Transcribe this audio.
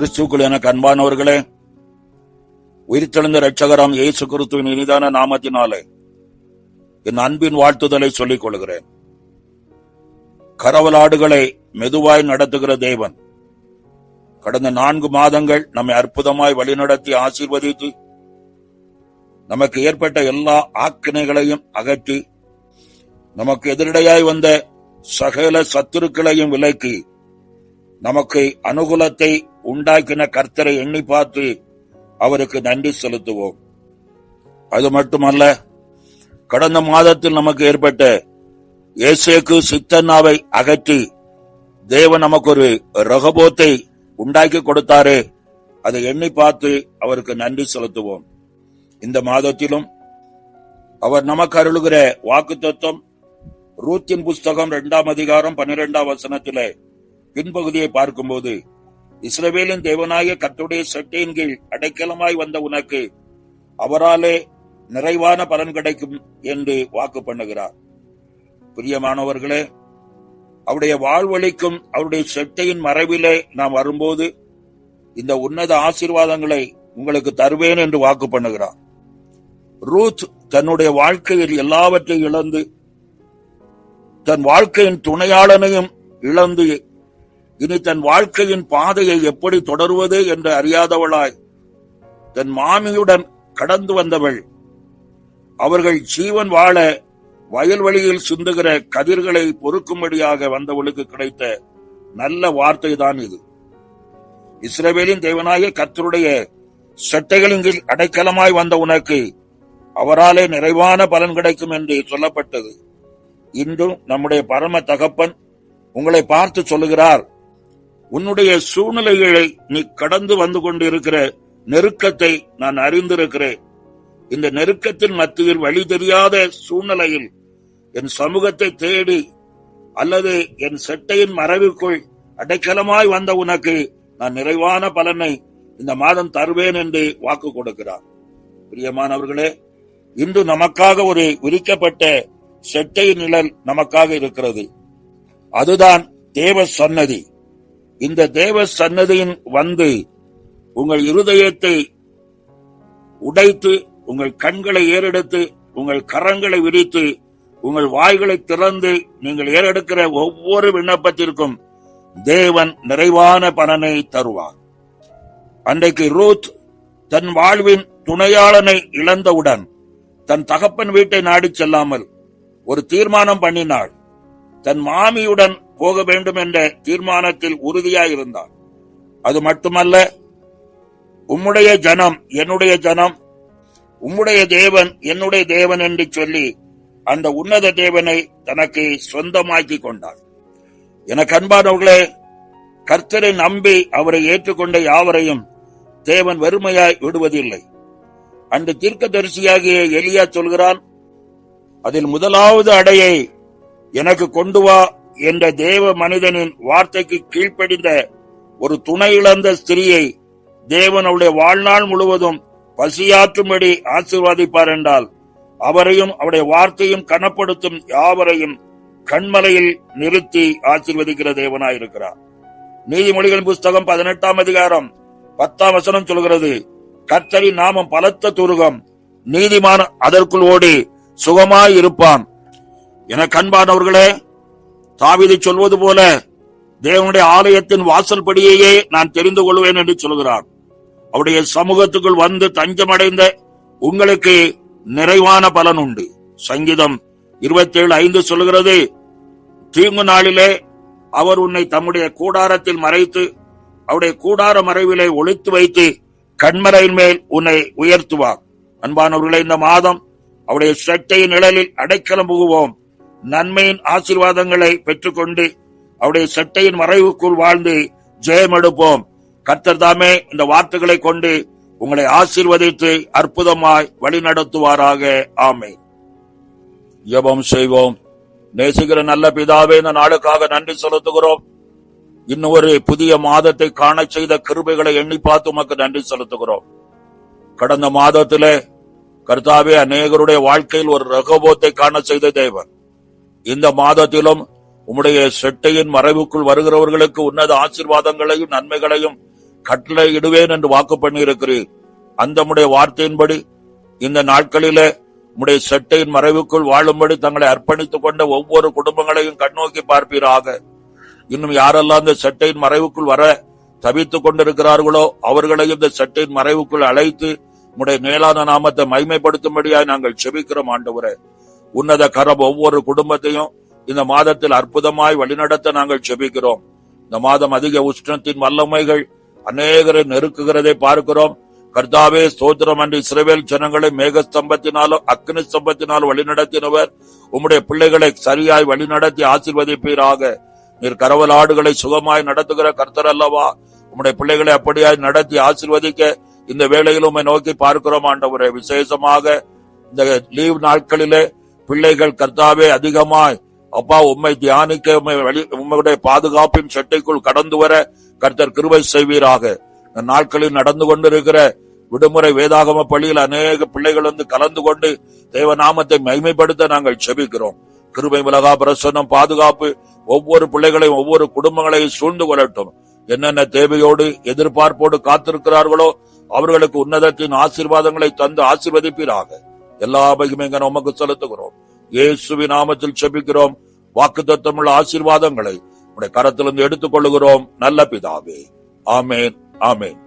கிறிஸ்துக்குள் எனக்கு அன்பானவர்களே உயிர்த்தெழுந்த ரட்சகராம் இயேசு கிறிஸ்துவின் இனிதான நாமத்தினாலே என் அன்பின் வாழ்த்துதலை சொல்லிக் கொள்கிறேன். கரவலாடுகளை மெதுவாய் நடத்துகிற தேவன் கடந்த நான்கு மாதங்கள் நம்மை அற்புதமாய் வழிநடத்தி ஆசீர்வதித்து நமக்கு ஏற்பட்ட எல்லா ஆக்கினைகளையும் அகற்றி நமக்கு எதிரடையாய் வந்த சகல சத்துருக்களையும் விலக்கி நமக்கு அனுகூலத்தை உண்டாக்கின கர்த்தரை எண்ணி பார்த்து அவருக்கு நன்றி செலுத்துவோம். அது மட்டுமல்ல கடந்த மாதத்தில் நமக்கு ஏற்பட்ட இயேசுக்கு சித்தன்னாவை அகற்றி தேவன் நமக்கு ஒரு ரகபோத்தை உண்டாக்கி கொடுத்தாரு அதை எண்ணி பார்த்து அவருக்கு நன்றி செலுத்துவோம். இந்த மாதத்திலும் அவர் நமக்கு அருளுகிற வாக்கு தத்துவம் ரூத்தின் புஸ்தகம் இரண்டாம் அதிகாரம் பன்னிரெண்டாம் வசனத்திலே பின்பகுதியை பார்க்கும்போது இஸ்ரவேலின் தேவனாய கத்துடைய சட்டையின் கீழ் அடைக்கலமாய் வந்த உனக்கு அவராலே நிறைவான பலன் கிடைக்கும் என்று வாக்கு பண்ணுகிறார். பிரியமானவர்களே அவருடைய வாழ்வழிக்கும் அவருடைய செட்டையின் மறைவிலே நாம் வரும்போது இந்த உன்னத ஆசீர்வாதங்களை உங்களுக்கு தருவேன் என்று வாக்கு பண்ணுகிறார். ரூத் தன்னுடைய வாழ்க்கையில் எல்லாவற்றையும் இழந்து தன் வாழ்க்கையின் துணையாளனையும் இழந்து இனி தன் வாழ்க்கையின் பாதையை எப்படி தொடருவது என்று அறியாதவளாய் தன் மாமியுடன் கடந்து வந்தவள். அவர்கள் ஜீவன் வாழ வயல்வெளியில் சிந்துகிற கதிர்களை பொறுக்கும்படியாக வந்தவளுக்கு கிடைத்த நல்ல வார்த்தை தான் இது. இஸ்ரேவேலின் தேவனாய கத்தருடைய சட்டைகளின் கீழ் அடைக்கலமாய் வந்த உனக்கு அவராலே நிறைவான பலன் கிடைக்கும் என்று சொல்லப்பட்டது. இன்றும் நம்முடைய பரம தகப்பன் உங்களை பார்த்து சொல்லுகிறார். உன்னுடைய சூழ்நிலைகளை நீ கடந்து வந்து கொண்டிருக்கிற நெருக்கத்தை நான் அறிந்திருக்கிறேன். இந்த நெருக்கத்தின் மத்தியில் வழி தெரியாத சூழ்நிலையில் என் சமூகத்தை தேடி அல்லது என் செட்டையின் மறைவுக்குள் அடைக்கலமாய் வந்த உனக்கு நான் நிறைவான பலனை இந்த மாதம் தருவேன் என்று வாக்கு கொடுக்கிறார். பிரியமானவர்களே இன்று நமக்காக ஒரு விரிக்கப்பட்ட செட்டை நிழல் நமக்காக இருக்கிறது. அதுதான் தேவ சன்னதி. இந்த தேவ சன்னதியின் வந்து உங்கள் இருதயத்தை உடைத்து உங்கள் கண்களை ஏறெடுத்து உங்கள் கரங்களை விரித்து உங்கள் வாய்களை திறந்து நீங்கள் ஏறெடுக்கிற ஒவ்வொரு விண்ணப்பத்திற்கும் தேவன் நிறைவான பலனை தருவார். அன்றைக்கு ரூத் தன் வாழ்வின் துணையாளனை இழந்தவுடன் தன் தகப்பன் வீட்டை நாடி செல்லாமல் ஒரு தீர்மானம் பண்ணினாள். தன் மாமியுடன் போக வேண்டும் என்ற தீர்மானத்தில் உறுதியாயிருந்தார். அது மட்டுமல்ல உம்முடைய ஜனம் என்னுடைய ஜனம் உம்முடைய தேவன் என்னுடைய தேவன் என்று சொல்லி அந்த உன்னத தேவனை தனக்கு சொந்தமாக்கி கொண்டார். எனக்கு அன்பானவர்களே கர்த்தரை நம்பி அவரை ஏற்றுக்கொண்ட யாவரையும் தேவன் வெறுமையாய் விடுவதில்லை. அன்று தீர்க்கதரிசியாகிய எலியா சொல்கிறான் அதில் முதலாவது அடையை எனக்கு கொண்டு வா என்ற தேவ மனிதனின் வார்த்தைக்கு கீழ்ப்படிந்த ஒரு துணை இழந்த ஸ்திரியை தேவன் அவருடைய வாழ்நாள் முழுவதும் பசியாற்றும்படி ஆசீர்வாதிப்பார் என்றால் அவரையும் அவருடைய வார்த்தையும் கனப்படுத்தும் யாவரையும் கண்மலையில் நிறுத்தி ஆசீர்வதிக்கிற தேவனாயிருக்கிறார். நீதிமொழிகள் புஸ்தகம் பதினெட்டாம் அதிகாரம் பத்தாம் வசனம் சொல்கிறது கத்தரி நாமம் பலத்த துருகம் நீதிமான் அதற்குள் ஓடி சுகமாய் இருப்பான். என கண்பானவர்களே தாவிதை சொல்வது போல தேவனுடைய ஆலயத்தின் வாசல் படியையே நான் தெரிந்து கொள்வேன் என்று சொல்கிறார். அவருடைய சமூகத்துக்குள் வந்து தஞ்சமடைந்த உங்களுக்கு நிறைவான பலன் உண்டு. சங்கீதம் இருபத்தி ஏழு ஐந்து சொல்கிறது தீங்கு நாளிலே அவர் உன்னை தம்முடைய கூடாரத்தில் மறைத்து அவருடைய கூடார மறைவிலே ஒளித்து வைத்து கண்மறையின் மேல் உன்னை உயர்த்துவார். அன்பானவர்களே இந்த மாதம் அவருடைய சட்டையின் நிழலில் அடைக்கலம் புகுவோம். நன்மையின் ஆசீர்வாதங்களை பெற்றுக்கொண்டு அவருடைய சட்டையின் மறைவுக்குள் வாழ்ந்து ஜெயம் எடுப்போம். கர்த்தர் தாமே இந்த வார்த்தைகளை கொண்டு உங்களை ஆசீர்வதித்து அற்புதமாய் வழிநடத்துவாராக. ஆமை ஜபம் செய்வோம். நேசிக்கிற நல்ல பிதாவே இந்த நாளுக்காக நன்றி செலுத்துகிறோம். இன்னும் ஒரு புதிய மாதத்தை காண செய்த கிருபைகளை எண்ணி பார்த்து உமக்கு நன்றி செலுத்துகிறோம். கடந்த மாதத்திலே கர்த்தாவே அநேகருடைய வாழ்க்கையில் ஒரு ரகபோத்தை காண செய்த தேவன். இந்த மாதத்திலும் உம்முடைய செட்டையின் மறைவுக்குள் வருகிறவர்களுக்கு உன்னத ஆசீர்வாதங்களையும் நன்மைகளையும் கட்டளை இடுவேன் என்று வாக்கு பண்ணியிருக்கிறீர். அந்த உடைய வார்த்தையின்படி இந்த நாட்களிலே உடைய செட்டையின் மறைவுக்குள் வாழும்படி தங்களை அர்ப்பணித்துக் கொண்ட ஒவ்வொரு குடும்பங்களையும் கண்ணோக்கி பார்ப்பீராக. இன்னும் யாரெல்லாம் இந்த செட்டையின் மறைவுக்குள் வர தவித்துக் கொண்டிருக்கிறார்களோ அவர்களையும் இந்த செட்டையின் மறைவுக்குள் அழைத்து உடைய மேலான நாமத்தை மைமைப்படுத்தும்படியாய் நாங்கள் செபிக்கிறோம் ஆண்டவரே. உன்னத கரம் ஒவ்வொரு குடும்பத்தையும் இந்த மாதத்தில் அற்புதமாய் வழிநடத்த நாங்கள் செபிக்கிறோம். இந்த மாதம் அதிக உஷ்ணத்தின் வல்லமைகள் அநேகரை நெருக்குகிறதை பார்க்கிறோம். கர்த்தாவே சோதரம் அன்று இஸ்ரவேல் ஜனங்களை மேகஸ்தம்பத்தினாலும் அக்னி ஸ்தம்பத்தினாலும் வழிநடத்தினவர். உம்முடைய பிள்ளைகளை சரியாய் வழிநடத்தி ஆசிர்வதிப்பீராக. நீர் கரவல் ஆடுகளை சுகமாய் நடத்துகிற கர்த்தர் அல்லவா உம்முடைய பிள்ளைகளை அப்படியாய் நடத்தி ஆசிர்வதிக்க இந்த வேளையில் உண்மை நோக்கி பார்க்கிறோம் ஆண்டவரே. விசேஷமாக இந்த லீவ் நாட்களிலே பிள்ளைகள் கர்த்தாவே அதிகமாய். அப்பா உம்மை தியானிக்க உண்மையுடைய வழி உம்முடைய பாதுகாப்பின் சட்டைக்குள் கடந்து வர கர்த்தர் கிருவை செய்வீராக. இந்த நாட்களில் நடந்து கொண்டிருக்கிற விடுமுறை வேதாகம பள்ளியில் அநேக பிள்ளைகள் வந்து கலந்து கொண்டு தேவநாமத்தை மைமைப்படுத்த நாங்கள் செபிக்கிறோம். கிருபை மிளகா பிரசன்னம் பாதுகாப்பு ஒவ்வொரு பிள்ளைகளையும் ஒவ்வொரு குடும்பங்களையும் சூழ்ந்து கொள்ளட்டும். என்னென்ன தேவையோடு எதிர்பார்ப்போடு காத்திருக்கிறார்களோ அவர்களுக்கு உன்னதத்தின் ஆசீர்வாதங்களை தந்து ஆசீர்வதிப்பீராக. எல்லா மகிமைங்க உமக்கு செலுத்துகிறோம். இயேசுவி நாமத்தில் செபிக்கிறோம். வாக்கு தத்தமுள்ள ஆசீர்வாதங்களை உடைய கரத்திலிருந்து எடுத்துக் கொள்ளுகிறோம் நல்ல பிதாவே. ஆமேன் ஆமேன்.